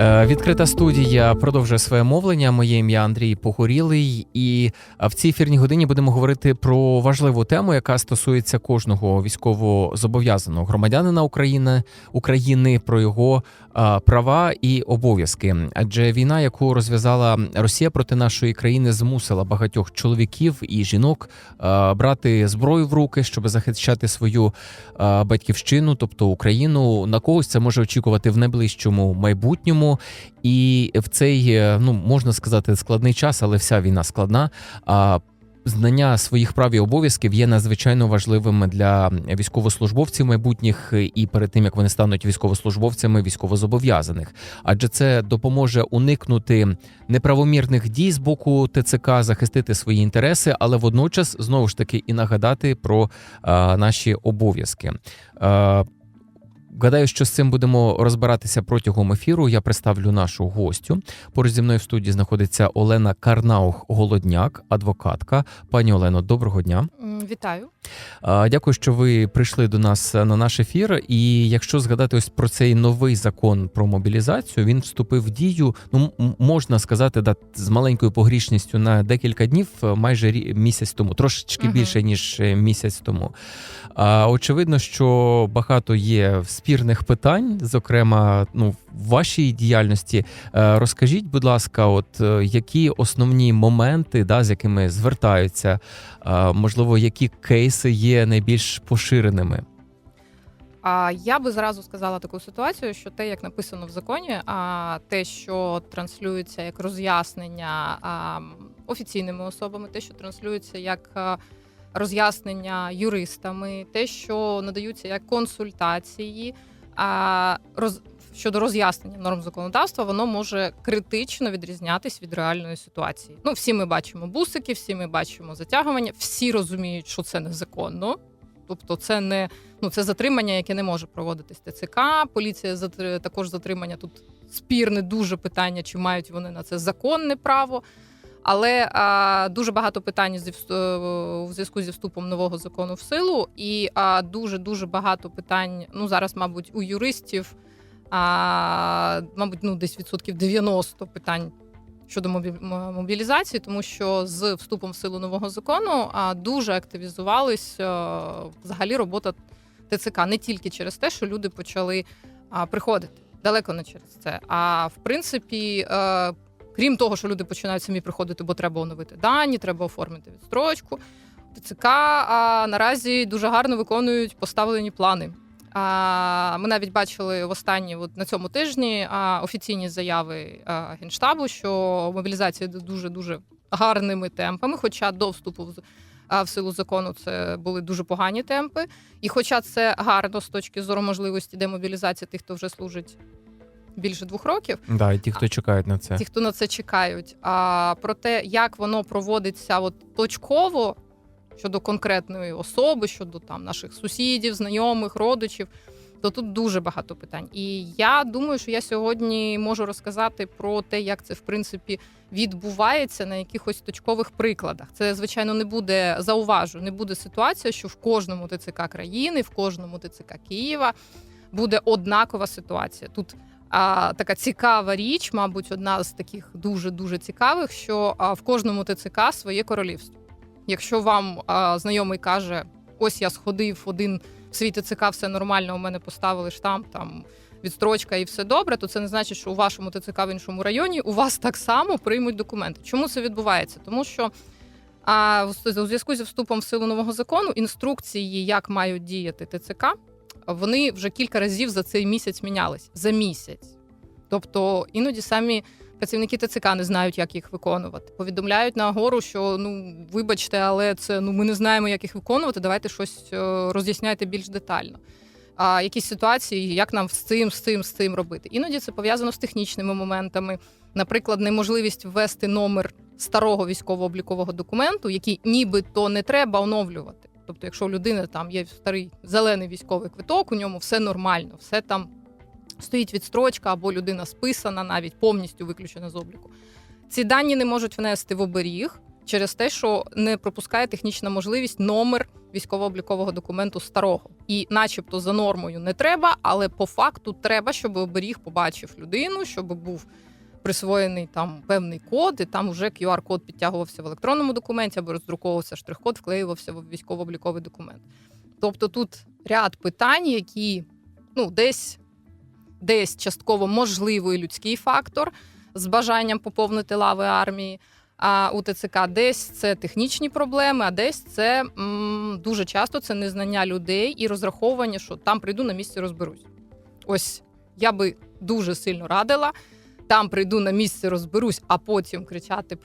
Е, Відкрита студія продовжує своє мовлення. Моє ім'я Андрій Погорілий, і е, в цій ефірній годині будемо говорити про важливу тему, яка стосується кожного військовозобов'язаного громадянина України України про його е, права і обов'язки. Адже війна, яку розв'язала Росія проти нашої країни, змусила багатьох чоловіків і жінок брати зброю в руки, щоб захищати свою батьківщину, тобто Україну. На когось це може очікувати в найближчому майбутньому. І в цей е, ну можна сказати складний час, але вся війна складна. А знання своїх прав і обов'язків є надзвичайно важливими для військовослужбовців майбутніх і перед тим як вони стануть військовослужбовцями військовозобов'язаних, адже це допоможе уникнути неправомірних дій з боку ТЦК, захистити свої інтереси, але водночас знову ж таки і нагадати про а, наші обов'язки. Гадаю, що з цим будемо розбиратися протягом ефіру. Я представлю нашу гостю. Поруч зі мною в студії знаходиться Олена Карнаух Голодняк, адвокатка. Пані Олено, доброго дня. Вітаю. Дякую, що ви прийшли до нас на наш ефір. І якщо згадати ось про цей новий закон про мобілізацію, він вступив в дію. Ну можна сказати, да, з маленькою погрішністю на декілька днів, е, майже місяць тому, трошечки Мгм. більше ніж е, місяць тому. Очевидно, що багато є спірних питань, зокрема, ну в вашій діяльності. Е, Розкажіть, будь ласка, от е, які основні моменти, да, з якими звертаються, е, можливо, які кейси є найбільш поширеними? Я би зразу сказала таку ситуацію, що те, як написано в законі, а те, що транслюється як роз'яснення офіційними особами, те, що транслюється як а, роз'яснення юристами, те, що надаються як консультації, а, роз, щодо роз'яснення норм законодавства, воно може критично відрізнятись від реальної ситуації. Ну, всі ми бачимо бусики, всі ми бачимо затягування, всі розуміють, що це незаконно. Тобто, це не ну це затримання, яке не може проводитись ТЦК. Поліція затр- також затримання тут спірне дуже питання, чи мають вони на це законне право. Але а, дуже багато питань зі е, зв'язку зі вступом нового закону в силу, і а, дуже дуже багато питань. Ну зараз, мабуть, у юристів, а, мабуть, ну десь відсотків 90 питань щодо мобі- мобілізації, тому що з вступом в силу нового закону а, дуже активізувалась а, взагалі робота ТЦК не тільки через те, що люди почали а, приходити далеко не через це. А в принципі, е, крім того, що люди починають самі приходити, бо треба оновити дані, треба оформити відстрочку. ТЦК а, наразі дуже гарно виконують поставлені плани. А, ми навіть бачили в останні от на цьому тижні а, офіційні заяви а, генштабу, що мобілізація йде дуже дуже гарними темпами. Хоча до вступу в, а, в силу закону це були дуже погані темпи. І хоча це гарно з точки зору можливості демобілізації тих, хто вже служить більше двох років, Да, і ті, хто чекають на це. ті, хто на це чекають. А про те, як воно проводиться от точково щодо конкретної особи, щодо там наших сусідів, знайомих, родичів, то тут дуже багато питань. І я думаю, що я сьогодні можу розказати про те, як це в принципі відбувається на якихось точкових прикладах. Це звичайно не буде зауважу, не буде ситуація, що в кожному ТЦК країни, в кожному ТЦК Києва буде однакова ситуація. Тут а, така цікава річ, мабуть, одна з таких дуже дуже цікавих, що а, в кожному ТЦК своє королівство. Якщо вам а, знайомий каже, ось я сходив один в свій ТЦК, все нормально, у мене поставили штамп, там відстрочка і все добре, то це не значить, що у вашому ТЦК в іншому районі у вас так само приймуть документи. Чому це відбувається? Тому що а, у зв'язку зі вступом в силу нового закону інструкції, як мають діяти ТЦК, вони вже кілька разів за цей місяць мінялись за місяць. Тобто іноді самі працівники ТЦК не знають, як їх виконувати. Повідомляють на гору, що ну вибачте, але це ну ми не знаємо, як їх виконувати. Давайте щось е, роз'ясняйте більш детально. А якісь ситуації, як нам з цим, з цим, з цим робити. Іноді це пов'язано з технічними моментами, наприклад, неможливість ввести номер старого військово-облікового документу, який нібито не треба оновлювати. Тобто, якщо у людини там є старий зелений військовий квиток, у ньому все нормально, все там стоїть відстрочка або людина списана, навіть повністю виключена з обліку. Ці дані не можуть внести в оберіг через те, що не пропускає технічна можливість номер військово-облікового документу старого. І, начебто, за нормою не треба, але по факту треба, щоб оберіг побачив людину, щоб був присвоєний там певний код, і там вже QR-код підтягувався в електронному документі або роздруковувався штрих-код, вклеювався в військово-обліковий документ. Тобто тут ряд питань, які ну, десь, десь частково можливий людський фактор з бажанням поповнити лави армії. А у ТЦК десь це технічні проблеми, а десь це м, дуже часто це незнання людей і розраховування, що там прийду на місці розберусь. Ось я би дуже сильно радила. Там прийду на місце, розберусь, а потім кричати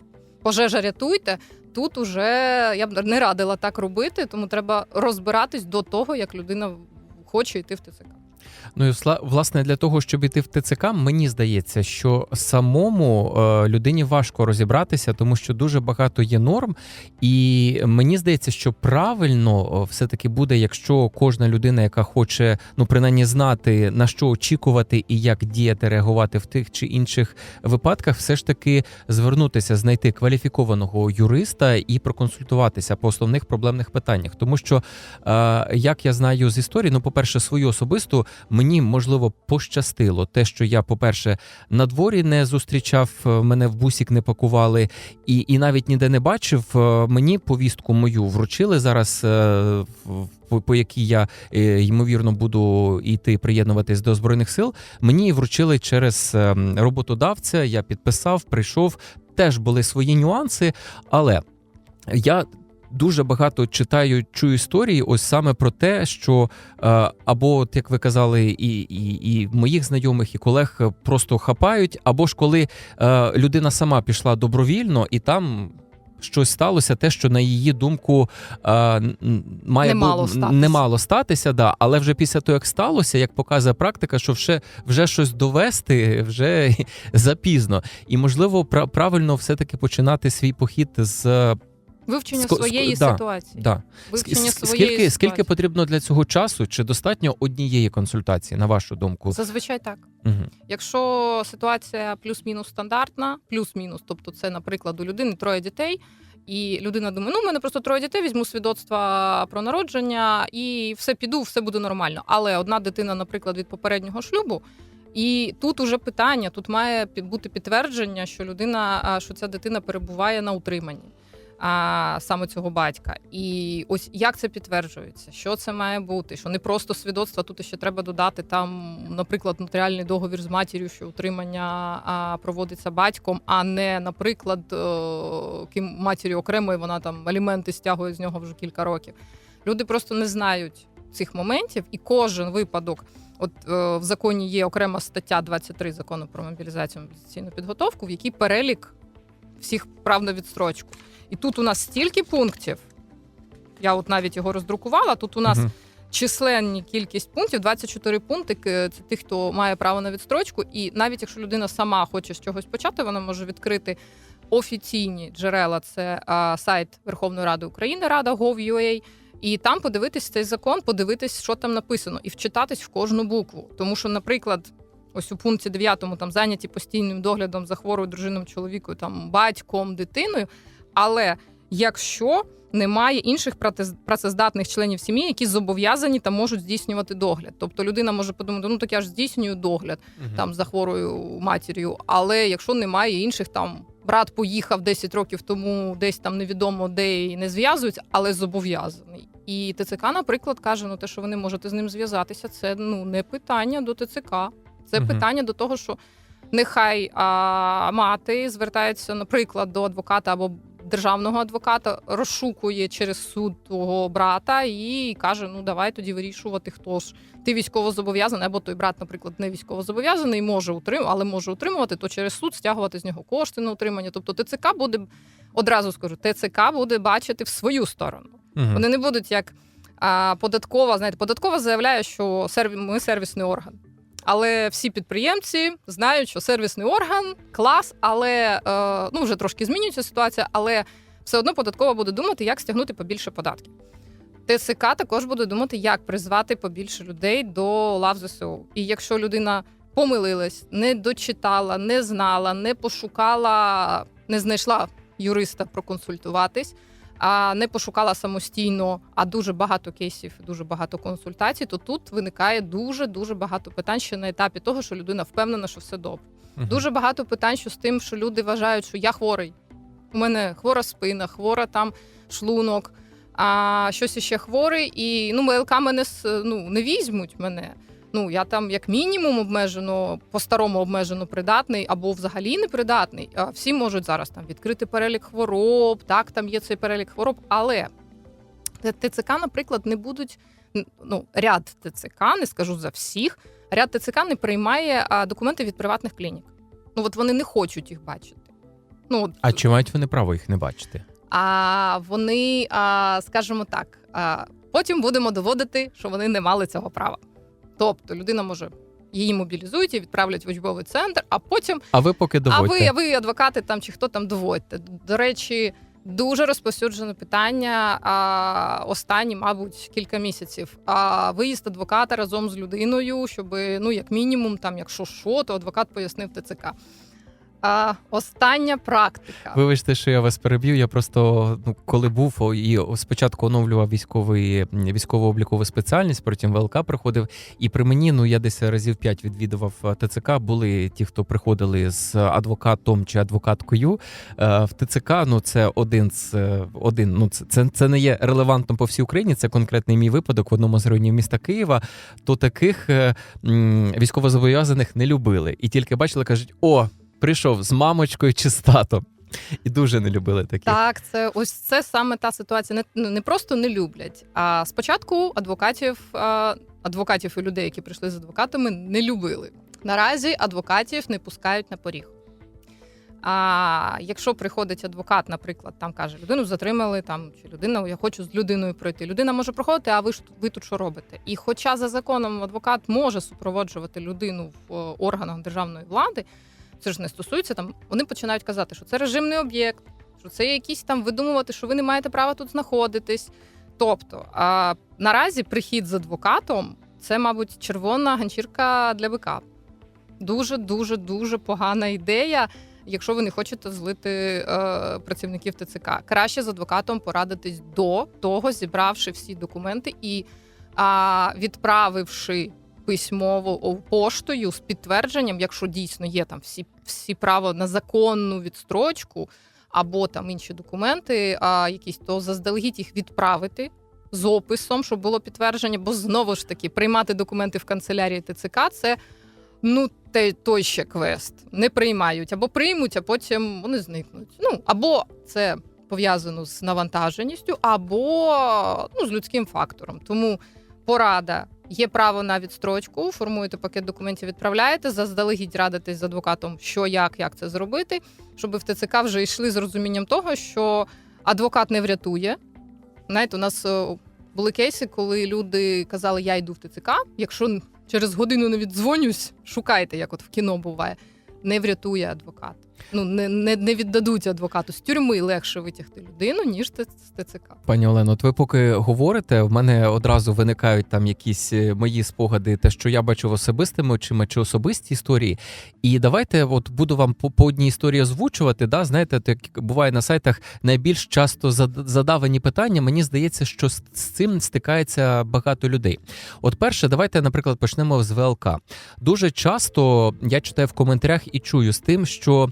пожежа, рятуйте. Тут уже я б не радила так робити, тому треба розбиратись до того, як людина хоче йти в ТЦК. Ну і власне для того, щоб іти в ТЦК, мені здається, що самому е, людині важко розібратися, тому що дуже багато є норм, і мені здається, що правильно е, все-таки буде, якщо кожна людина, яка хоче ну принаймні знати на що очікувати і як діяти, реагувати в тих чи інших випадках, все ж таки звернутися, знайти кваліфікованого юриста і проконсультуватися по основних проблемних питаннях, тому що е, як я знаю з історії, ну, по-перше, свою особисту мені можливо пощастило. Те, що я, по-перше, на дворі не зустрічав, е, мене в бусік не пакували, і, і навіть ніде не бачив. е, Мені повістку мою вручили зараз, е, по, по якій я ймовірно буду йти приєднуватись до збройних сил. Мені вручили через роботодавця. Я підписав, прийшов. Теж були свої нюанси, але я дуже багато читаю, чую історії, ось саме про те, що е, або, от як ви казали, і, і, і моїх знайомих, і колег просто хапають, або ж коли е, людина сама пішла добровільно, і там. Щось сталося, те, що на її думку е, має Не мало бу- статися. не мало статися, да. але вже після того, як сталося, як показує практика, що вже, вже щось довести вже запізно. І можливо, правильно все-таки починати свій похід з Вивчення ско- своєї да, ситуації. да. Вивчення Ск- своєї скільки, ситуації. скільки потрібно для цього часу? Чи достатньо однієї консультації, на вашу думку? Зазвичай так. Угу. Якщо ситуація плюс-мінус стандартна, плюс-мінус, тобто це, наприклад, у людини троє дітей, і людина думає, ну, в мене просто троє дітей, візьму свідоцтва про народження і все піду, все буде нормально. Але одна дитина, наприклад, від попереднього шлюбу. І тут уже питання, тут має бути підтвердження, що людина, що ця дитина перебуває на утриманні а, саме цього батька. І ось як це підтверджується, що це має бути, що не просто свідоцтво, тут ще треба додати там, наприклад, нотаріальний договір з матір'ю, що утримання а, проводиться батьком, а не, наприклад, е, ким матір'ю окремо, і вона там аліменти стягує з нього вже кілька років. Люди просто не знають цих моментів, і кожен випадок. От е, в законі є окрема стаття 23 закону про мобілізацію мобілізаційну підготовку, в якій перелік всіх прав на відстрочку. І тут у нас стільки пунктів. Я от навіть його роздрукувала. Тут у нас численні кількість пунктів, 24 пункти. Це тих, хто має право на відстрочку. І навіть якщо людина сама хоче з чогось почати, вона може відкрити офіційні джерела. Це а, сайт Верховної Ради України, Рада Gov.ua, і там подивитись цей закон, подивитись, що там написано, і вчитатись в кожну букву. Тому що, наприклад. Ось у пункті 9 там зайняті постійним доглядом за хворою дружиною, чоловікою, там батьком, дитиною. Але якщо немає інших працездатних членів сім'ї, які зобов'язані та можуть здійснювати догляд. Тобто людина може подумати, ну так я ж здійснюю догляд там за хворою матір'ю. Але якщо немає інших, там брат поїхав 10 років тому, десь там невідомо де і не зв'язуються, але зобов'язаний. І ТЦК, наприклад, каже, ну те, що ви не можете з ним зв'язатися, це ну не питання до ТЦК. Це Мгм. питання до того, що нехай а, мати звертається, наприклад, до адвоката або державного адвоката, розшукує через суд твого брата і каже: ну давай тоді вирішувати, хто ж ти військовозобов'язаний, або той брат, наприклад, не військовозобов'язаний, може утримувати, але може утримувати, то через суд стягувати з нього кошти на утримання. Тобто ТЦК буде одразу скажу, ТЦК буде бачити в свою сторону. Вони не будуть як а, податкова. Знаєте, податкова заявляє, що серві... ми сервісний орган. Але всі підприємці знають, що сервісний орган клас, але е, ну вже трошки змінюється ситуація, але все одно податкова буде думати, як стягнути побільше податків. ТСК також буде думати, як призвати побільше людей до лав ЗСУ. І якщо людина помилилась, не дочитала, не знала, не пошукала, не знайшла юриста проконсультуватись, а не пошукала самостійно, а дуже багато кейсів, дуже багато консультацій, то тут виникає дуже дуже багато питань ще на етапі того, що людина впевнена, що все добре. Мгм. Дуже багато питань, що з тим, що люди вважають, що я хворий. У мене хвора спина, хвора там шлунок, а щось іще хворий, і ну, МЛК мене ну, не візьмуть мене. Ну, я там як мінімум обмежено, по-старому обмежено придатний або взагалі не придатний. А всі можуть зараз там відкрити перелік хвороб, так, там є цей перелік хвороб, але ТЦК, наприклад, не будуть. Ну, ряд ТЦК, не скажу за всіх, ряд ТЦК не приймає документи від приватних клінік. Ну, от вони не хочуть їх бачити. Ну, от, А чи мають вони право їх не бачити? а вони, а, скажімо так, а, потім будемо доводити, що вони не мали цього права. Тобто людина може її мобілізують і відправлять в учбовий центр, а потім А ви поки а ви, а ви адвокати там чи хто там доводьте. До речі, дуже розповсюджене питання. А, останні, мабуть, кілька місяців. А виїзд адвоката разом з людиною, щоб ну як мінімум, там, якщо що, то адвокат пояснив ТЦК. А, остання практика. Вибачте, що я вас переб'ю. Я просто ну, коли був і спочатку оновлював військовий військово-облікову спеціальність, потім ВЛК приходив. І при мені ну я десь разів п'ять відвідував е, ТЦК. Були ті, хто приходили з адвокатом чи адвокаткою Е, в ТЦК. Ну це один з е, один. Ну це, це, це не є релевантно по всій Україні. Це конкретний мій випадок в одному з районів міста Києва. То таких військовозобов'язаних не любили, і тільки бачили, кажуть: о. Прийшов з мамочкою чи з татом. І дуже не любили таких. Так, це ось це саме та ситуація. Не, ну, не просто не люблять. А спочатку адвокатів, адвокатів і людей, які прийшли з адвокатами, не любили. Наразі адвокатів не пускають на поріг. А якщо приходить адвокат, наприклад, там каже, людину затримали, там чи людина, я хочу з людиною пройти. Людина може проходити, а ви ж ви тут що робите? І хоча за законом адвокат може супроводжувати людину в е, органах державної влади, це ж не стосується там. Вони починають казати, що це режимний об'єкт, що це якісь там видумувати, що ви не маєте права тут знаходитись. Тобто, а, наразі прихід з адвокатом це, мабуть, червона ганчірка для бика. Дуже, дуже, дуже погана ідея, якщо ви не хочете злити е, працівників ТЦК. Краще з адвокатом порадитись до того, зібравши всі документи і а, відправивши письмово поштою з підтвердженням, якщо дійсно є там всі, всі право на законну відстрочку або там інші документи, а якісь то заздалегідь їх відправити з описом, щоб було підтвердження, бо знову ж таки приймати документи в канцелярії ТЦК це ну те, той ще квест. Не приймають або приймуть, а потім вони зникнуть. Ну або це пов'язано з навантаженістю, або ну, з людським фактором. Тому порада. Є право на відстрочку, формуєте пакет документів, відправляєте, заздалегідь радитесь з адвокатом, що як, як це зробити, щоб в ТЦК вже йшли з розумінням того, що адвокат не врятує. Знаєте, у нас е, були кейси, коли люди казали, я йду в ТЦК. Якщо через годину не віддзвонюсь, шукайте, як от в кіно буває. Не врятує адвокат. Ну не, не, не віддадуть адвокату з тюрми легше витягти людину, ніж з ТЦК. Пані Олено, от ви поки говорите, в мене одразу виникають там якісь е, мої спогади, те, що я бачу особистими очима чи особисті історії. І давайте, от буду вам по, по одній історії озвучувати. Да, знаєте, так буває на сайтах найбільш часто зад- задавані питання. Мені здається, що з, цим стикається багато людей. От перше, давайте, наприклад, почнемо з ВЛК. Дуже часто я читаю в коментарях і чую з тим, що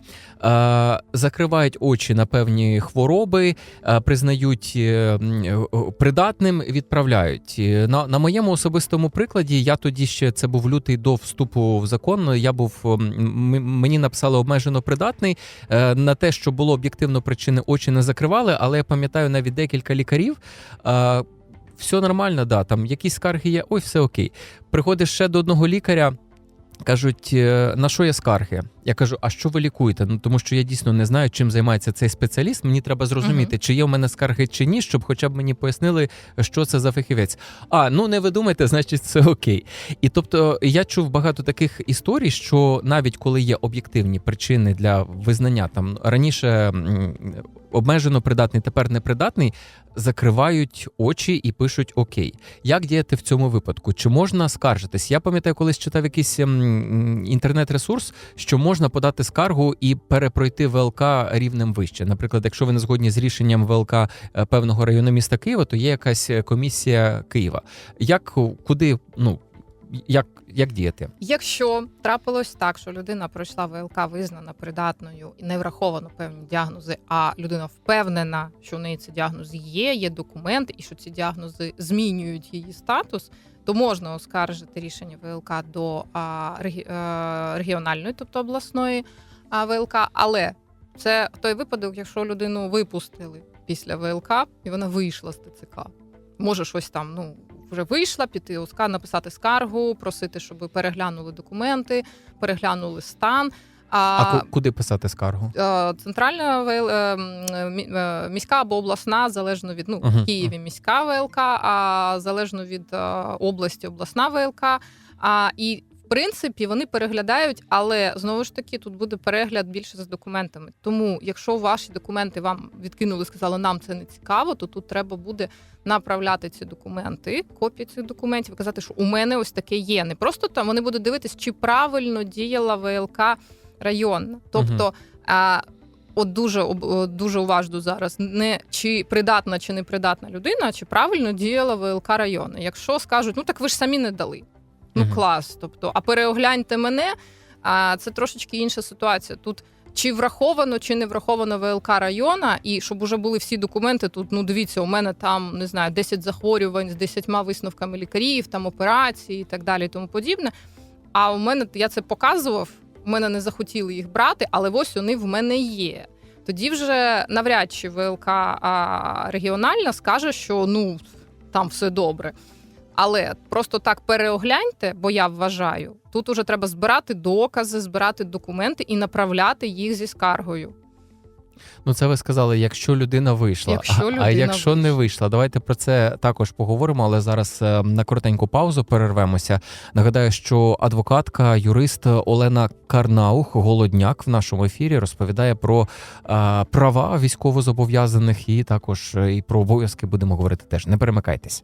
закривають очі на певні хвороби, е, признають е, е, придатним, відправляють. Е, На, на моєму особистому прикладі, я тоді ще це був лютий до вступу в закон. Я був мені написали обмежено придатний Е, на те, що було об'єктивно причини, очі не закривали, але я пам'ятаю навіть декілька лікарів. е, Все нормально, да, там якісь скарги є, ой, все окей. Приходиш ще до одного лікаря, кажуть, «Е, на що є скарги? Я кажу, а що ви лікуєте? Ну тому що я дійсно не знаю, чим займається цей спеціаліст. Мені треба зрозуміти, чи є в мене скарги чи ні, щоб хоча б мені пояснили, що це за фахівець. А ну не ви думаєте, значить все окей. І тобто я чув багато таких історій, що навіть коли є об'єктивні причини для визнання там раніше обмежено придатний, тепер непридатний, закривають очі і пишуть Окей. Як діяти в цьому випадку? Чи можна скаржитись? Я пам'ятаю, колись читав якийсь ем, інтернет-ресурс, що можна подати скаргу і перепройти ВЛК рівнем вище. Наприклад, якщо ви не згодні з рішенням ВЛК е, певного району міста Києва, то є якась е, комісія Києва. Як куди ну як, як діяти? Якщо трапилось так, що людина пройшла ВЛК визнана придатною і не враховано певні діагнози, а людина впевнена, що в неї ці діагнози є, є документ, і що ці діагнози змінюють її статус, то можна оскаржити рішення ВЛК до а, е, регіональної, тобто обласної а, ВЛК. Але це той випадок, якщо людину випустили після ВЛК і вона вийшла з ТЦК. Може щось там, ну вже вийшла, піти у СКА, написати скаргу, просити, щоб переглянули документи, переглянули стан. А, а куди писати скаргу? Е, Центральна ВЛ, е, е, міська або обласна, залежно від ну в Києві міська ВЛК, а залежно від області обласна ВЛК. А і в принципі вони переглядають, але знову ж таки тут буде перегляд більше з документами. Тому, якщо ваші документи вам відкинули, сказали, нам це не цікаво, то тут треба буде направляти ці документи, копії цих документів, казати, що у мене ось таке є. Не просто там вони будуть дивитись, чи правильно діяла ВЛК районна. Тобто, а, от дуже дуже уважно зараз не чи придатна чи не придатна людина, а чи правильно діяла ВЛК району. Якщо скажуть, ну так ви ж самі не дали. Ну Мгм. клас. Тобто, а переогляньте мене, а це трошечки інша ситуація. Тут чи враховано, чи не враховано ВЛК района, і щоб уже були всі документи. Тут ну дивіться, у мене там не знаю 10 захворювань з 10 висновками лікарів, там операції і так далі, і тому подібне. А у мене я це показував. У мене не захотіли їх брати, але ось вони в мене є. Тоді вже навряд чи ВЛК а, регіональна скаже, що ну там все добре. Але просто так переогляньте, бо я вважаю, тут уже треба збирати докази, збирати документи і направляти їх зі скаргою. Ну, це ви сказали, якщо людина вийшла. Якщо а, а людина якщо не вийшла. вийшла, давайте про це також поговоримо, але зараз е, на коротеньку паузу перервемося. Нагадаю, що адвокатка, юрист Олена Карнаух, голодняк в нашому ефірі розповідає про е, права військовозобов'язаних і також е, і про обов'язки будемо говорити теж. Не перемикайтесь.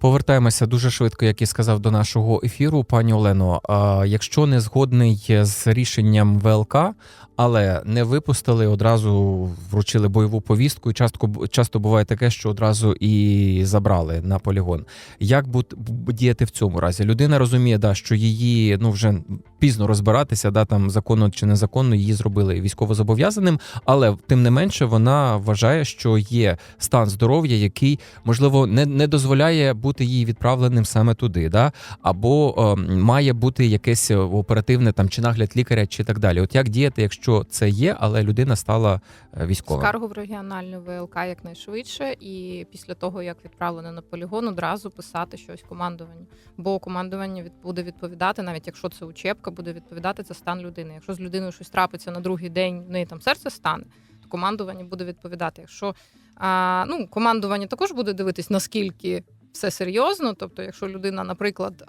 Повертаємося дуже швидко, як і сказав до нашого ефіру, пані Олено. Якщо не згодний з рішенням ВЛК, але не випустили, одразу вручили бойову повістку, і часто, часто буває таке, що одразу і забрали на полігон. Як діяти в цьому разі? Людина розуміє, да, що її ну вже пізно розбиратися, да, там законно чи незаконно її зробили військовозобов'язаним, але тим не менше вона вважає, що є стан здоров'я, який можливо не, не дозволяє бути їй відправленим саме туди, да? або е, має бути якесь оперативне там чи нагляд лікаря, чи так далі. От як діяти, якщо це є, але людина стала е, військовим? Скаргу в регіональну ВЛК якнайшвидше, і після того, як відправлено на полігон, одразу писати щось командуванню. Бо командування буде відповідати, навіть якщо це учебка, буде відповідати за стан людини. Якщо з людиною щось трапиться на другий день, в неї там серце стане, командування буде відповідати. Якщо а, ну, командування також буде дивитись, наскільки. Все серйозно, тобто, якщо людина, наприклад,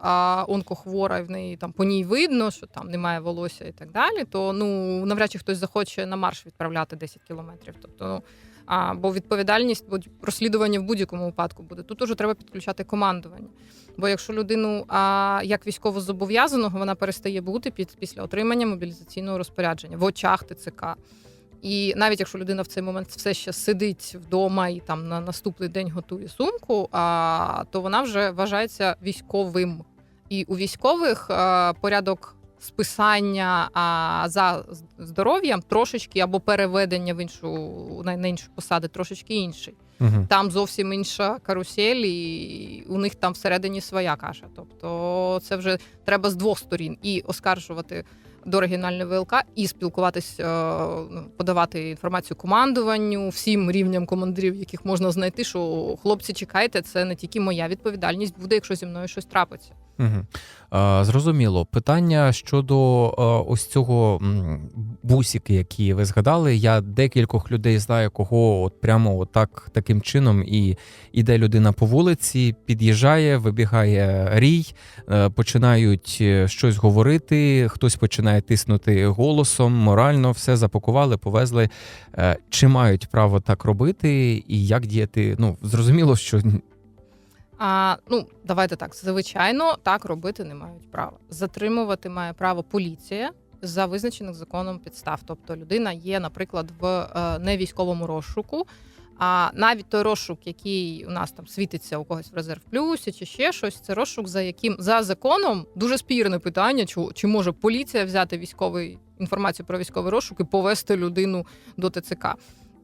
онкохвора, і в неї там по ній видно, що там немає волосся і так далі, то ну навряд чи хтось захоче на марш відправляти 10 кілометрів. Тобто, ну а, бо відповідальність, розслідування в будь-якому випадку буде. Тут уже треба підключати командування. Бо якщо людину а, як військово зобов'язаного, вона перестає бути під після отримання мобілізаційного розпорядження в очах ТЦК. І навіть якщо людина в цей момент все ще сидить вдома і там на наступний день готує сумку, а, то вона вже вважається військовим. І у військових а, порядок списання а, за здоров'ям трошечки або переведення в іншу на, на іншу посади трошечки інший. Угу. Там зовсім інша карусель, і у них там всередині своя каша. Тобто це вже треба з двох сторін і оскаржувати до регіональної ВЛК, і спілкуватись, е, ну, подавати інформацію командуванню, всім рівням командирів, яких можна знайти, що хлопці, чекайте, це не тільки моя відповідальність буде, якщо зі мною щось трапиться. Угу. А, зрозуміло. Питання щодо а, ось цього бусики, які ви згадали. Я декількох людей знаю, кого от прямо от так, таким чином і іде людина по вулиці, під'їжджає, вибігає рій, е, починають е, щось говорити, хтось починає тиснути голосом, морально все запакували, повезли. Е, Чи мають право так робити, і як діяти? Ну зрозуміло, що А, ну, давайте так. Звичайно, так робити не мають права. Затримувати має право поліція за визначених законом підстав. Тобто людина є, наприклад, в е, невійськовому розшуку. А навіть той розшук, який у нас там світиться у когось в резерв плюсі, чи ще щось, це розшук, за яким за законом дуже спірне питання, чи, чи може поліція взяти військовий інформацію про військовий розшук і повести людину до ТЦК.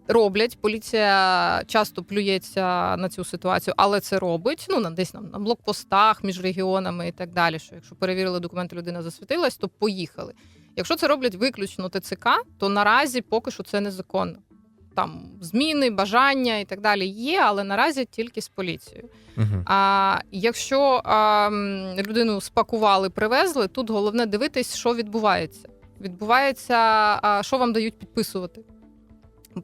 Роблять поліція часто плюється на цю ситуацію, але це робить. Ну на десь там на блокпостах між регіонами і так далі. Що якщо перевірили документи, людина засвітилась, то поїхали. Якщо це роблять виключно ТЦК, то наразі поки що це незаконно. Там зміни, бажання і так далі є, але наразі тільки з поліцією. угу. А якщо а, людину спакували, привезли, тут головне дивитись, що відбувається. Відбувається, а, що вам дають підписувати.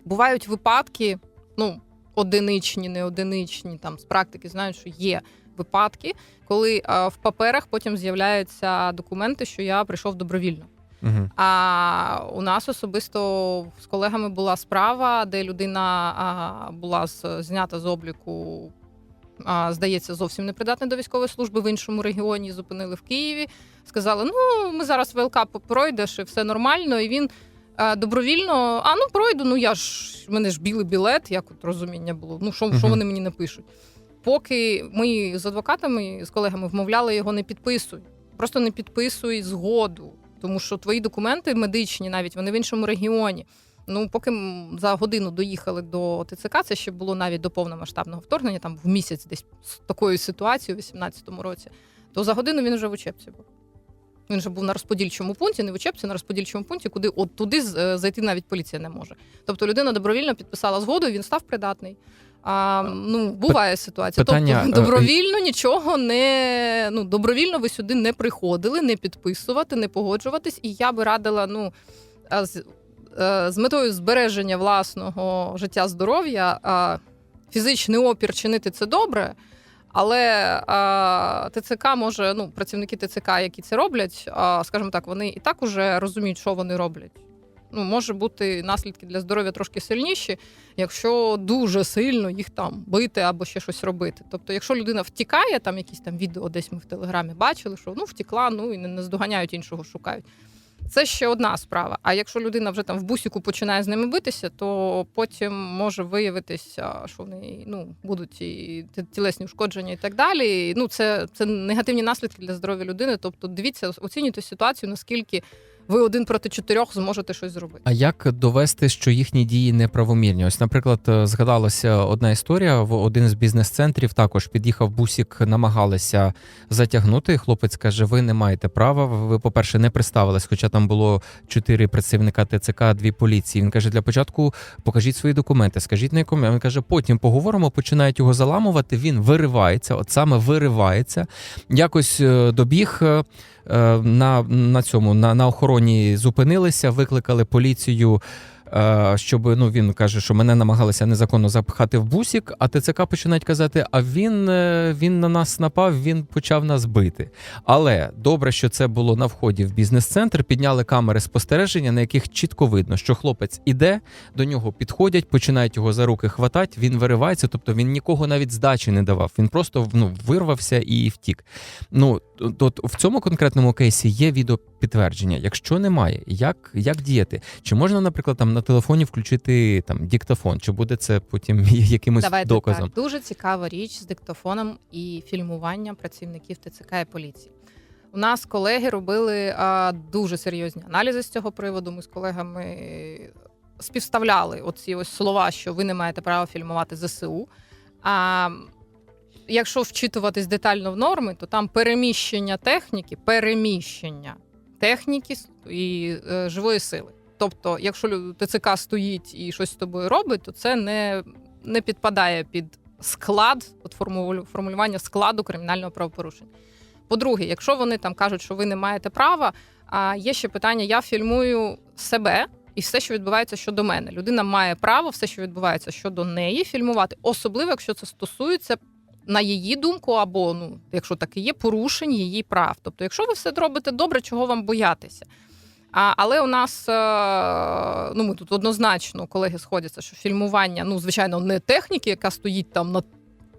Бувають випадки, ну, одиничні, не одиничні, там з практики знають, що є випадки, коли а, в паперах потім з'являються документи, що я прийшов добровільно. Угу. А у нас особисто з колегами була справа, де людина а, була з, знята з обліку, а, здається, зовсім непридатна до військової служби в іншому регіоні. Зупинили в Києві. Сказали: ну ми зараз ВЛК пройдеш і все нормально. І він добровільно, а ну пройду. Ну я ж в мене ж білий білет, як от розуміння було. Ну що, що вони мені напишуть? Поки ми з адвокатами з колегами вмовляли його не підписуй. Просто не підписуй згоду, тому що твої документи медичні, навіть вони в іншому регіоні. Ну, поки за годину доїхали до ТЦК, це ще було навіть до повномасштабного вторгнення, там в місяць десь з такою ситуацією у 18-му році, то за годину він вже в учебці був. Він вже був на розподільчому пункті, не в учебці, на розподільчому пункті, куди от туди е, зайти навіть поліція не може. Тобто людина добровільно підписала згоду, і він став придатний. А, ну, буває ситуація. питання, тобто добровільно нічого не ну добровільно ви сюди не приходили, не підписувати, не погоджуватись. І я би радила, ну з, е, з метою збереження власного життя, здоров'я, фізичний опір чинити це добре. Але а, ТЦК може, ну працівники ТЦК, які це роблять, а, скажімо так, вони і так уже розуміють, що вони роблять. Ну, може бути наслідки для здоров'я трошки сильніші, якщо дуже сильно їх там бити або ще щось робити. Тобто, якщо людина втікає, там якісь там відео десь ми в телеграмі бачили, що ну втікла, ну і не наздоганяють іншого, шукають. Це ще одна справа. А якщо людина вже там в бусіку починає з ними битися, то потім може виявитися, що вони ну будуть і тілесні ушкодження і так далі. Ну це, це негативні наслідки для здоров'я людини. Тобто, дивіться, оцінюйте ситуацію, наскільки ви один проти чотирьох зможете щось зробити. А як довести, що їхні дії неправомірні? Ось, наприклад, е, згадалася одна історія. В один з бізнес-центрів також під'їхав бусік, намагалися затягнути. Хлопець каже: ви не маєте права. Ви, по-перше, не представились, хоча там було чотири працівника ТЦК, дві поліції. Він каже: для початку покажіть свої документи, скажіть на якому. Він каже, потім поговоримо, починають його заламувати. Він виривається, от саме виривається. Якось е, добіг. е, на, на цьому на, на охороні зупинилися, викликали поліцію. Е, Щоб ну він каже, що мене намагалися незаконно запхати в бусік, а ТЦК починають казати: а він, е, він на нас напав, він почав нас бити. Але добре, що це було на вході в бізнес-центр. Підняли камери спостереження, на яких чітко видно, що хлопець іде, до нього підходять, починають його за руки хватати. Він виривається, тобто він нікого навіть здачі не давав. Він просто ну, вирвався і втік. Ну от в цьому конкретному кейсі є відеопідтвердження. Якщо немає, як, як діяти? Чи можна, наприклад, там на телефоні включити там диктофон? Чи буде це потім якимось Давайте доказом? так. Дуже цікава річ з диктофоном і фільмуванням працівників ТЦК і поліції. У нас колеги робили а, дуже серйозні аналізи з цього приводу. Ми з колегами співставляли оці ось слова, що ви не маєте права фільмувати ЗСУ. А якщо вчитуватись детально в норми, то там переміщення техніки, переміщення техніки і е, живої сили. Тобто, якщо ТЦК стоїть і щось з тобою робить, то це не, не підпадає під склад, от формулювання складу кримінального правопорушення. По-друге, якщо вони там кажуть, що ви не маєте права, а є ще питання: я фільмую себе. І все, що відбувається щодо мене, людина має право, все, що відбувається щодо неї, фільмувати, особливо якщо це стосується на її думку, або ну, якщо так і є, порушень її прав. Тобто, якщо ви все робите добре, чого вам боятися? А, але у нас е, ну ми тут однозначно колеги сходяться, що фільмування, ну звичайно, не техніки, яка стоїть там на.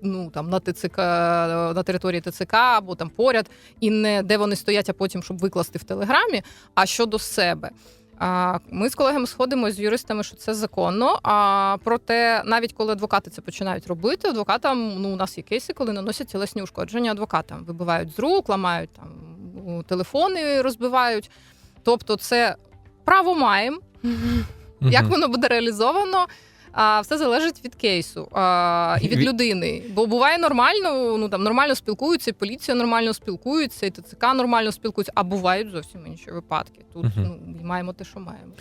Ну там на ТЦК на території ТЦК або там поряд, і не де вони стоять, а потім щоб викласти в телеграмі. А щодо себе, ми з колегами сходимося з юристами, що це законно. А проте, навіть коли адвокати це починають робити, адвокатам ну у нас є кейси, коли наносять тілесні ушкодження адвокатам, вибивають з рук, ламають там телефони, розбивають. Тобто, це право маємо. Як воно буде реалізовано? А все залежить від кейсу а, і від людини. Бо буває нормально, ну там нормально спілкуються, і поліція нормально спілкується, і ТЦК нормально спілкується, а бувають зовсім інші випадки. Тут ну маємо те, що маємо.